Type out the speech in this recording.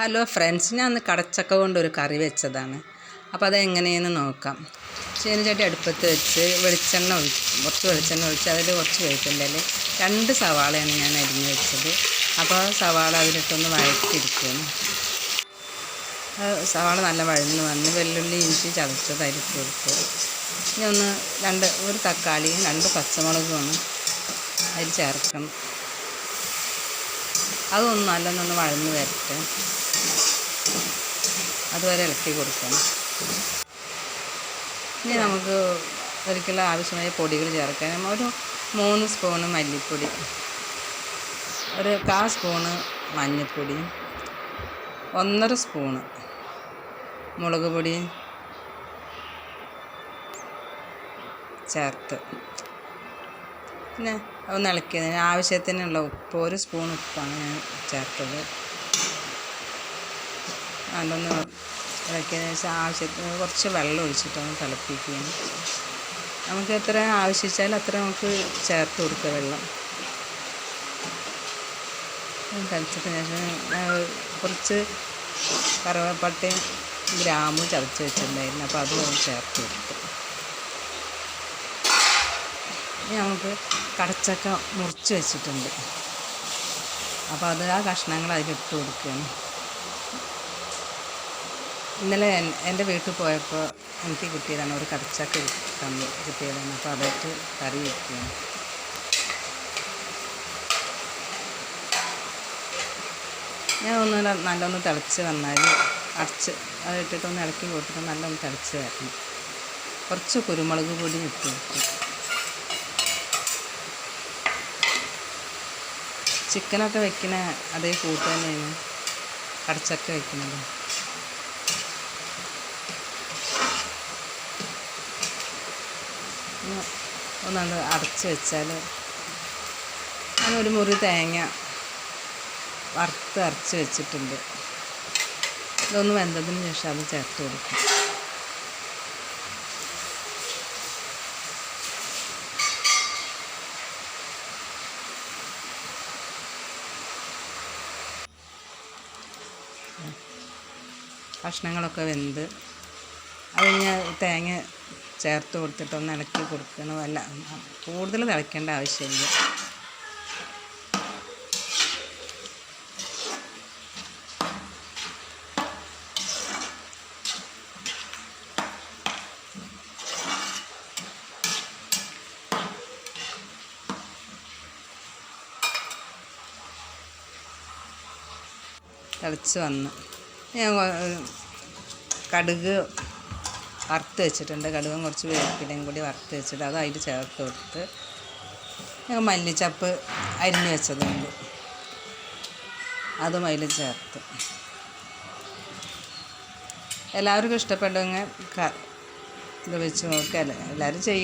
Hello friends ഞാൻ അന്ന് കടച്ചക്ക കൊണ്ടൊരു കറി വെച്ചതാണ്. അപ്പോൾ അത് എങ്ങനെയെന്ന് നോക്കാം. ചീനച്ചട്ടി അടുപ്പത്ത് വെച്ച് വെളിച്ചെണ്ണ ഒഴിച്ച് കുറച്ച് വെളിച്ചെണ്ണ ഒഴിച്ച് അതിൽ കുറച്ച് വേപ്പിന്റെ രണ്ട് സവാളയാണ് ഞാൻ അരിഞ്ഞ് വെച്ചത്. അപ്പോൾ സവാള അതിലിട്ടൊന്ന് വഴറ്റിയിരിക്കുകയാണ് സവാള നല്ല വഴന്ന് വന്ന് വെള്ളുള്ളി ഇഞ്ചി ചതച്ചത് അരിച്ച് കൊടുത്തു ഇനി ഒന്ന് രണ്ട് ഒരു തക്കാളിയും രണ്ട് പച്ചമുളകുമാണ് അതിൽ ചേർക്കണം. അതൊന്ന് നല്ലൊന്നൊന്ന് വഴന്ന് വരട്ടെ. അതുവരെ ഇളക്കി കൊടുക്കണം. ഇനി നമുക്ക് ഒരിക്കലും ആവശ്യമായ പൊടികൾ ചേർക്കാം ഒരു മൂന്ന് സ്പൂണ് മല്ലിപ്പൊടി ഒരു കാ സ്പൂണ് മഞ്ഞൾപ്പൊടി ഒന്നര സ്പൂണ് മുളക് പൊടി ചേർത്ത് പിന്നെ ഒന്ന് ഇളക്കിയത്. ആവശ്യത്തിനുള്ള ഉപ്പ് ഒരു സ്പൂൺ ഉപ്പാണ് ഞാൻ ചേർത്തത്. അതൊന്ന് ഇളക്കിയതിന് ശേഷം ആവശ്യത്തിന് കുറച്ച് വെള്ളം ഒഴിച്ചിട്ടൊന്ന് തിളപ്പിക്കുകയാണ്. നമുക്ക് എത്ര ആവശ്യിച്ചാൽ അത്ര നമുക്ക് ചേർത്ത് കൊടുക്കുക വെള്ളം. തിളച്ചതിന് ശേഷം കുറച്ച് കറുവപ്പട്ടയും ഗ്രാമ്പും ചതച്ച് വെച്ചിട്ടുണ്ടായിരുന്നു. അപ്പോൾ അതും ചേർത്ത് കൊടുത്തു ഇനി നമുക്ക് കടച്ചക്ക മുറിച്ച് വെച്ചിട്ടുണ്ട്. അപ്പോൾ അത് ആ കഷ്ണങ്ങൾ അതിലിട്ട് കൊടുക്കുകയാണ്. ഇന്നലെ എന്റെ വീട്ടിൽ പോയപ്പോൾ എനിക്ക് കിട്ടിയതാണ് ഒരു കടച്ചക്ക തന്നു കിട്ടിയതാണ്. അപ്പോൾ അതായിട്ട് കറി വയ്ക്കുകയാണ് ഞാൻ ഒന്ന് നല്ലൊന്ന് തിളച്ച് വന്നാൽ അടച്ച് അത് ഇട്ടിട്ടൊന്ന് ഇളക്കി കൊടുത്തിട്ട് നല്ലൊന്ന് തിളച്ച് വരണം. കുറച്ച് കുരുമുളക് പൊടി ഇട്ട് കൊടുക്കും. ചിക്കനൊക്കെ വെക്കുന്ന അതേ കൂട്ട് തന്നെയാണ്. കടച്ചക്ക വെക്കുന്നത് ഒന്നത് അടച്ച് വെച്ചാൽ ഞാനൊരു മുറി തേങ്ങ വറുത്ത് അരച്ച് വെച്ചിട്ടുണ്ട്. ഇതൊന്ന് വെന്തതിന് ശേഷം അത് ചേർത്ത് കൊടുക്കും. കഷ്ണങ്ങളൊക്കെ വെന്ത് അത് തേങ്ങ ചേർത്ത് കൊടുത്തിട്ടൊന്ന് ഇളക്കി കൊടുക്കണം. അല്ല കൂടുതൽ തിളയ്ക്കേണ്ട ആവശ്യമില്ല. തിളച്ച് വന്ന്. ഞാൻ കടുക് വറുത്ത് വെച്ചിട്ടുണ്ട്. കടുകും കുറച്ച് വേപ്പിലയും കൂടി വറുത്ത് വെച്ചിട്ട് അത് അതിൽ ചേർത്ത് കൊടുത്ത് ഞങ്ങൾ മല്ലിച്ചപ്പ് അരിഞ്ഞ് വെച്ചതുണ്ട്. അതും അതിൽ ചേർത്ത്. എല്ലാവർക്കും ഇഷ്ടപ്പെടുമെങ്കിൽ ഇത് വെച്ച് നോക്കുക എല്ലാവരും ചെയ്യും